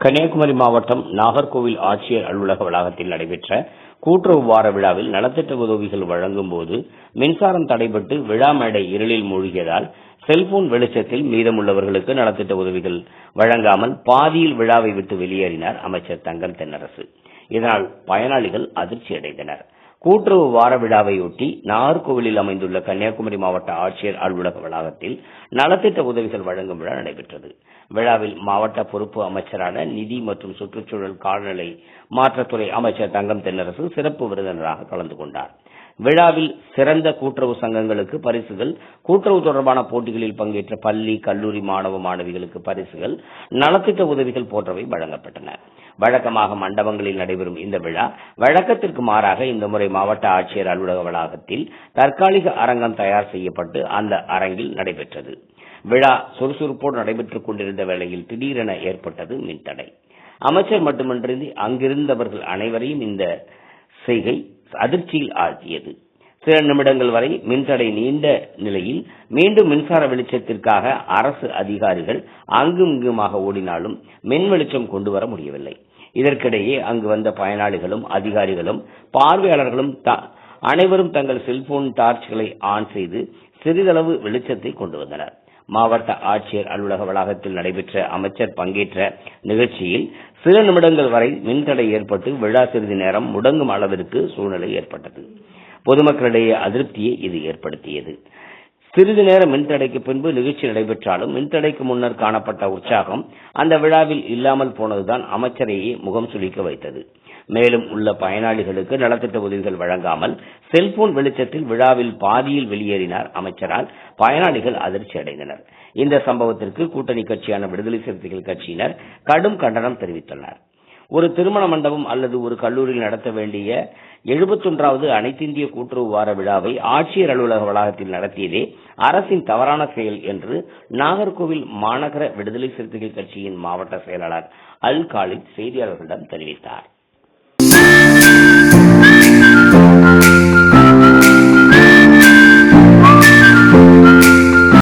கன்னியாகுமரி மாவட்டம் நாகர்கோவில் ஆட்சியர் அலுவலக வளாகத்தில் நடைபெற்ற கூட்டுறவு வார விழாவில் நலத்திட்ட உதவிகள் வழங்கும் போது மின்சாரம் தடைபட்டு விழா மேடை இருளில் மூழ்கியதால் செல்போன் வெளிச்சத்தில் மீதமுள்ளவர்களுக்கு நலத்திட்ட உதவிகள் வழங்காமல் பாதியில் விழாவை விட்டு வெளியேறினார் அமைச்சர் தங்கம் தென்னரசு. இதனால் பயனாளிகள் அதிர்ச்சி அடைந்தனர் கூட்டுறவு வார விழாவையொட்டி நாகர்கோவிலில் அமைந்துள்ள கன்னியாகுமரி மாவட்ட ஆட்சியர் அலுவலக வளாகத்தில் நலத்திட்ட உதவிகள் வழங்கும் விழா நடைபெற்றது. விழாவில் மாவட்ட பொறுப்பு அமைச்சரான நிதி மற்றும் சுற்றுச்சூழல் கால்நிலை மாற்றத்துறை அமைச்சர் தங்கம் தென்னரசு சிறப்பு விருந்தினராக கலந்து கொண்டார். விழாவில் சிறந்த கூட்டுறவு சங்கங்களுக்கு பரிசுகள் கூட்டுறவு தொடர்பான போட்டிகளில் பங்கேற்ற பள்ளி கல்லூரி மாணவ மாணவிகளுக்கு பரிசுகள் நலத்திட்ட உதவிகள் போன்றவை வழங்கப்பட்டன. வழக்கமாக மண்டபங்களில் நடைபெறும் இந்த விழா வழக்கத்திற்கு மாறாக இந்த முறை மாவட்ட ஆட்சியர் அலுவலக வளாகத்தில் தற்காலிக அரங்கம் தயார் செய்யப்பட்டு அந்த அரங்கில் நடைபெற்றது. விழா சுறுசுறுப்போடு நடைபெற்றுக் கொண்டிருந்த வேளையில் திடீரென ஏற்பட்டது மின்தடை. அமைச்சர் மட்டுமின்றி அங்கிருந்தவர்கள் அனைவரையும் இந்த செய்கை அதிர்ச்சியில் ஆழ்த்தியது. சில நிமிடங்கள் வரை மின்தடை நீண்ட நிலையில் மீண்டும் மின்சார வெளிச்சத்திற்காக அரசு அதிகாரிகள் அங்கும் இங்குமாக ஓடினாலும் மின் வெளிச்சம் கொண்டு வர முடியவில்லை. இதற்கிடையே அங்கு வந்த பயனாளிகளும் அதிகாரிகளும் பார்வையாளர்களும் அனைவரும் தங்கள் செல்போன் டார்ச்களை ஆன் செய்து சிறிதளவு வெளிச்சத்தை கொண்டு வந்தனர். மாவட்ட ஆட்சியர் அலுவலக வளாகத்தில் நடைபெற்ற அமைச்சர் பங்கேற்ற நிகழ்ச்சியில் சில நிமிடங்கள் வரை மின்தடை ஏற்பட்டு விழா சிறிது நேரம் முடங்கும் அளவிற்கு சூழ்நிலை ஏற்பட்டது. பொதுமக்களிடையே அதிருப்தியை இது ஏற்படுத்தியது. சிறிது நேர மின்தடைக்கு பின்பு நிகழ்ச்சி நடைபெற்றாலும் மின்தடைக்கு முன்னர் காணப்பட்ட உற்சாகம் அந்த விழாவில் இல்லாமல் போனதுதான் அமைச்சரையே முகம் சுளிக்க வைத்தது. மேலும் உள்ள பயனாளிகளுக்கு நலத்திட்ட உதவிகள் வழங்காமல் செல்போன் வெளிச்சத்தில் விழாவில் பாதியில் வெளியேறினார் அமைச்சரால் பயனாளிகள் அதிர்ச்சி அடைந்தனர். இந்த சம்பவத்திற்கு கூட்டணி கட்சியான விடுதலை சிறுத்தைகள் கட்சியினர் கடும் கண்டனம் தெரிவித்தனர் ஒரு திருமண மண்டபம் அல்லது ஒரு கல்லூரியில் நடத்த வேண்டிய எழுபத்தொன்றாவது அனைத்திந்திய கூட்டுறவு வார விழாவை ஆட்சியர் அலுவலக வளாகத்தில் நடத்தியதே அரசின் தவறான செயல் என்று நாகர்கோவில் மாநகர விடுதலை சிறுத்தைகள் கட்சியின் மாவட்ட செயலாளர் அல் காலித் செய்தியாளர்களிடம் தெரிவித்தார்.